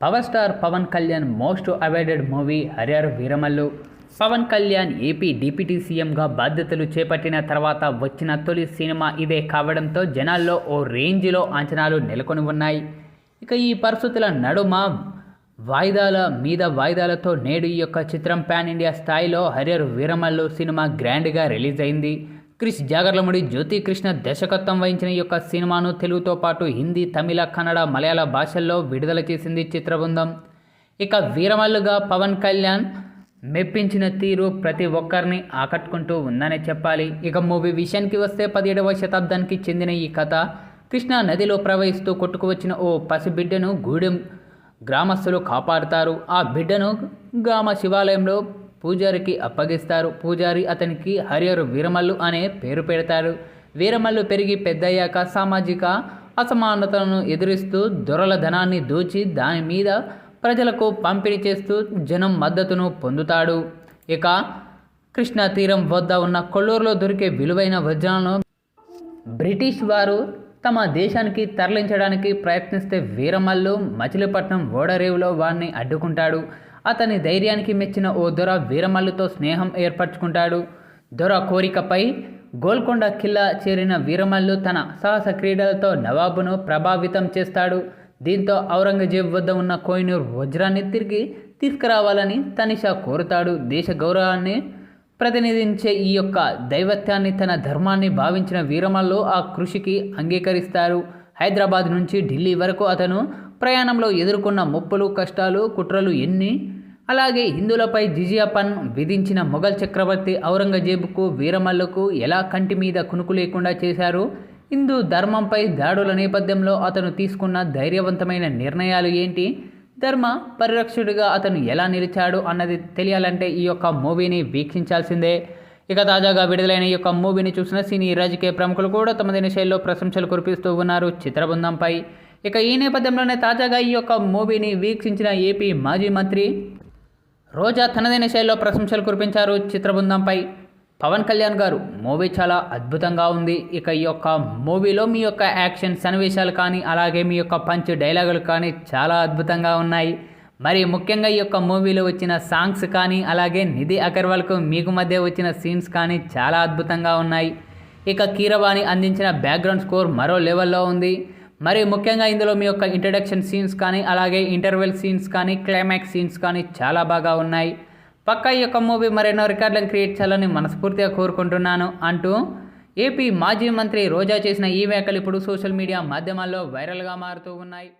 Power star Pawan Kalyan most avoided movie Harihara Veeramallu. Pawan Kalyan AP deputy సీఎంగా బాధ్యతలు చేపట్టిన తర్వాత వచ్చిన తొలి సినిమా ఇదే కావడంతో జనాల్లో ఓ రేంజ్లో అంచనాలు నెలకొని ఉన్నాయి. ఇక ఈ పరిస్థితుల నడుమ వాయిదాల మీద వాయిదాలతో నేడు ఈ యొక్క చిత్రం పాన్ ఇండియా స్థాయిలో హరిహర్ వీరమల్లు సినిమా గ్రాండ్గా రిలీజ్ అయింది. క్రిష్ జాగర్లముడి జ్యోతి కృష్ణ దర్శకత్వం వహించిన ఈ యొక్క సినిమాను తెలుగుతో పాటు హిందీ తమిళ కన్నడ మలయాళ భాషల్లో విడుదల చేసింది చిత్రబృందం. ఇక వీరమల్లుగా పవన్ కళ్యాణ్ మెప్పించిన తీరు ప్రతి ఒక్కరిని ఆకట్టుకుంటూ ఉందనే చెప్పాలి. ఇక మూవీ విషయానికి వస్తే పదిహేడవ శతాబ్దానికి చెందిన ఈ కథ కృష్ణా నదిలో ప్రవహిస్తూ కొట్టుకువచ్చిన ఓ పసిబిడ్డను గూడెం గ్రామస్తులు కాపాడుతారు. ఆ బిడ్డను గ్రామ శివాలయంలో పూజారికి అప్పగిస్తారు. పూజారి అతనికి హరియరు వీరమల్లు అనే పేరు పెడతారు. వీరమల్లు పెరిగి పెద్దయ్యాక సామాజిక అసమానతలను ఎదురిస్తూ దొరల ధనాన్ని దోచి దాని మీద ప్రజలకు పంపిణీ చేస్తూ జనం మద్దతును పొందుతాడు. ఇక కృష్ణా తీరం వద్ద ఉన్న కొల్లూరులో దొరికే విలువైన వజ్రాలను బ్రిటిష్ వారు తమ దేశానికి తరలించడానికి ప్రయత్నిస్తే వీరమల్లు మచిలీపట్నం ఓడరేవులో వారిని అడ్డుకుంటాడు. అతని ధైర్యానికి మెచ్చిన ఓ దొర వీరమల్లుతో స్నేహం ఏర్పరచుకుంటాడు. దొర కోరికపై గోల్కొండ కిల్లా చేరిన వీరమల్లు తన సాహస క్రీడలతో నవాబును ప్రభావితం చేస్తాడు. దీంతో ఔరంగజేబ్ వద్ద ఉన్న కోహినూర్ వజ్రాన్ని తిరిగి తీసుకురావాలని తనిషా కోరుతాడు. దేశ గౌరవాన్ని ప్రతినిధించే ఈ యొక్క దైవత్యాన్ని తన ధర్మాన్ని భావించిన వీరమల్లు ఆ కృషికి అంగీకరిస్తారు. హైదరాబాద్ నుంచి ఢిల్లీ వరకు అతను ప్రయాణంలో ఎదుర్కొన్న ముప్పులు కష్టాలు కుట్రలు ఎన్ని అలాగే హిందువులపై జిజియా పన్ విధించిన మొఘల్ చక్రవర్తి ఔరంగజేబుకు వీరమల్లుకు ఎలా కంటి మీద కునుకు లేకుండా చేశారు? హిందూ ధర్మంపై దాడుల నేపథ్యంలో అతను తీసుకున్న ధైర్యవంతమైన నిర్ణయాలు ఏంటి? ధర్మ పరిరక్షకుడిగా అతను ఎలా నిలిచాడు అన్నది తెలియాలంటే ఈ యొక్క మూవీని వీక్షించాల్సిందే. ఇక తాజాగా విడుదలైన ఈ యొక్క మూవీని చూసిన సినీ రాజకీయ ప్రముఖులు కూడా తమదైన శైలిలో ప్రశంసలు కురిపిస్తూ ఉన్నారు చిత్రబృందంపై. ఇక ఈ నేపథ్యంలోనే తాజాగా ఈ యొక్క మూవీని వీక్షించిన ఏపీ మాజీ మంత్రి రోజా తనదైన శైలిలో ప్రశంసలు కురిపించారు చిత్రబృందంపై. పవన్ కళ్యాణ్ గారు మూవీ చాలా అద్భుతంగా ఉంది. ఇక ఈ యొక్క మూవీలో మీ యొక్క యాక్షన్ సన్నివేశాలు కానీ అలాగే మీ యొక్క పంచ్ డైలాగులు కానీ చాలా అద్భుతంగా ఉన్నాయి. మరి ముఖ్యంగా ఈ యొక్క మూవీలో వచ్చిన సాంగ్స్ కానీ అలాగే నిధి అగర్వాల్కు మీకు మధ్య వచ్చిన సీన్స్ కానీ చాలా అద్భుతంగా ఉన్నాయి. ఇక కీరవాణి అందించిన బ్యాక్గ్రౌండ్ స్కోర్ మరో లెవెల్లో ఉంది. మరి ముఖ్యంగా ఇందులో మీ యొక్క ఇంట్రడక్షన్ సీన్స్ కానీ అలాగే ఇంటర్వెల్ సీన్స్ కానీ క్లైమాక్స్ సీన్స్ కానీ చాలా బాగా ఉన్నాయి. పక్క ఈ యొక్క మూవీ మరెన్నో రికార్డులను క్రియేట్ చేయాలని మనస్ఫూర్తిగా కోరుకుంటున్నాను. అంటూ ఏపీ మాజీ మంత్రి రోజా చేసిన ఈ వ్యాఖ్యలు ఇప్పుడు సోషల్ మీడియా మాధ్యమాల్లో వైరల్గా మారుతూ ఉన్నాయి.